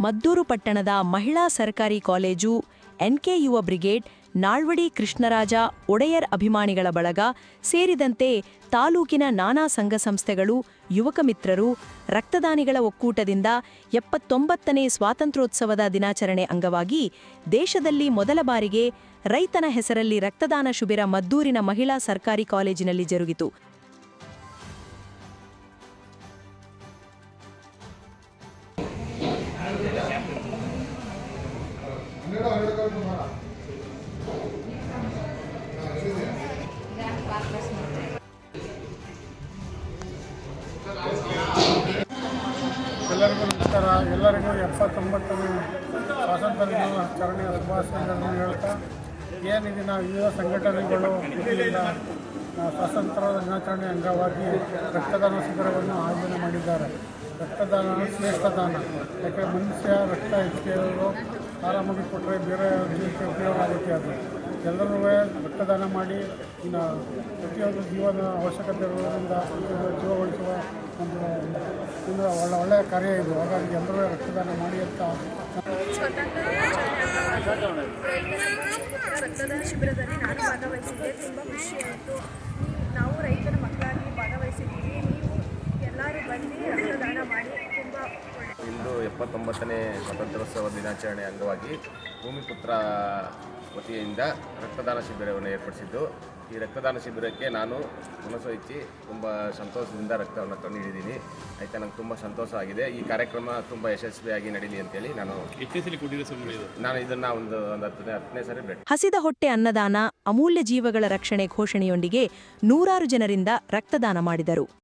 ಮದ್ದೂರು ಪಟ್ಟಣದ ಮಹಿಳಾ ಸರ್ಕಾರಿ ಕಾಲೇಜು ಎನ್ಕೆ ಯುವ ಬ್ರಿಗೇಡ್ ನಾಳ್ವಡಿ ಕೃಷ್ಣರಾಜ, ಒಡೆಯರ್ ಅಭಿಮಾನಿಗಳ ಬಳಗ ಸೇರಿದಂತೆ ತಾಲೂಕಿನ ನಾನಾ ಸಂಘ ಸಂಸ್ಥೆಗಳು, ಯುವಕ ಮಿತ್ರರು, ರಕ್ತದಾನಿಗಳ ಒಕ್ಕೂಟದಿಂದ ಎಪ್ಪತ್ತೊಂಬತ್ತನೇ ಸ್ವಾತಂತ್ರ್ಯೋತ್ಸವದ ದಿನಾಚರಣೆ ಅಂಗವಾಗಿ ದೇಶದಲ್ಲಿ ಮೊದಲ ಬಾರಿಗೆ ರೈತನ ಹೆಸರಲ್ಲಿ ರಕ್ತದಾನ ಶಿಬಿರ ಮದ್ದೂರಿನ ಮಹಿಳಾ ಸರ್ಕಾರಿ ಕಾಲೇಜಿನಲ್ಲಿ ಜರುಗಿತು. ಎಲ್ಲರಿಗೂ ನಮಸ್ಕಾರ. ಎಲ್ಲರಿಗೂ ಎಪ್ಪತ್ತೊಂಬತ್ತನೇ ಸ್ವಾತಂತ್ರ್ಯ ದಿನಾಚರಣೆಯ ಶುಭಾಶಯಗಳನ್ನು ಹೇಳ್ತಾ ಏನಿದೆ ನಾವು ವಿವಿಧ ಸಂಘಟನೆಗಳು ಸ್ವಾತಂತ್ರ್ಯ ದಿನಾಚರಣೆ ಅಂಗವಾಗಿ ರಕ್ತದಾನ ಶಿಬಿರವನ್ನು ಆಯೋಜನೆ ಮಾಡಿದ್ದಾರೆ. ರಕ್ತದಾನ ಶ್ರೇಷ್ಠ ದಾನ ಯಾಕೆ ಮನುಷ್ಯ ರಕ್ತ ಹೆಚ್ಚಿಗೆಯವರು ಆರಾಮಾಗಿ ಕೊಟ್ಟರೆ ಬೇರೆ ಜೀವಕ್ಕೆ ಉಪಯೋಗ ಆಗುತ್ತೆ ಅದು. ಎಲ್ಲರೂ ರಕ್ತದಾನ ಮಾಡಿ, ಇನ್ನು ಪ್ರತಿಯೊಂದು ಜೀವನ ಅವಶ್ಯಕತೆ ಇರೋದರಿಂದ ಜೀವ ಉಳಿಸುವ ಒಂದು ಒಂದು ಒಳ್ಳೆ, ಒಳ್ಳೆಯ ಕಾರ್ಯ ಇದು. ಹಾಗಾಗಿ ಎಲ್ಲರೂ ರಕ್ತದಾನ ಮಾಡಿ ಅಂತ. ರಕ್ತದಾನ ಶಿಬಿರದಲ್ಲಿ ನಾನು ಭಾಗವಹಿಸಿದ್ದೆ. ತುಂಬ ಖುಷಿಯಾಯಿತು ನಾವು ರೈತರ ಮಕ್ಕಳಾಗಿ ಭಾಗವಹಿಸಿದ್ದೀವಿ ನೀವು ಎಲ್ಲರೂ ಬಂದು ರಕ್ತದಾನ ಮಾಡಿ ತುಂಬ ಒಳ್ಳೆಯದು ಇಂದು ಎಪ್ಪತ್ತೊಂಬತ್ತನೇ ಸ್ವಾತಂತ್ರ್ಯೋತ್ಸವ ದಿನಾಚರಣೆ ಅಂಗವಾಗಿ ಭೂಮಿಪುತ್ರ ವತಿಯಿಂದ ರಕ್ತದಾನ ಶಿಬಿರವನ್ನು ಏರ್ಪಡಿಸಿದ್ದು. ಈ ರಕ್ತದಾನ ಶಿಬಿರಕ್ಕೆ ನಾನು ಮನಸ್ಸು ಇಚ್ಚಿ ತುಂಬ ಸಂತೋಷದಿಂದ ರಕ್ತವನ್ನು ತಂದಿದ್ದೀನಿ ಆಯಿತಾ ನಂಗೆ ತುಂಬ ಸಂತೋಷ ಆಗಿದೆ. ಈ ಕಾರ್ಯಕ್ರಮ ತುಂಬ ಯಶಸ್ವಿಯಾಗಿ ನಡೀಲಿ ಅಂತೇಳಿ ನಾನು ನಾನು ಇದನ್ನು ಒಂದು ಒಂದು ಹತ್ತನೇ ಹತ್ತನೇ ಸರಿ ಹಸಿದ ಹೊಟ್ಟೆ ಅನ್ನದಾನ ಅಮೂಲ್ಯ ಜೀವಗಳ ರಕ್ಷಣೆ ಘೋಷಣೆಯೊಂದಿಗೆ ನೂರಾರು ಜನರಿಂದ ರಕ್ತದಾನ ಮಾಡಿದರು.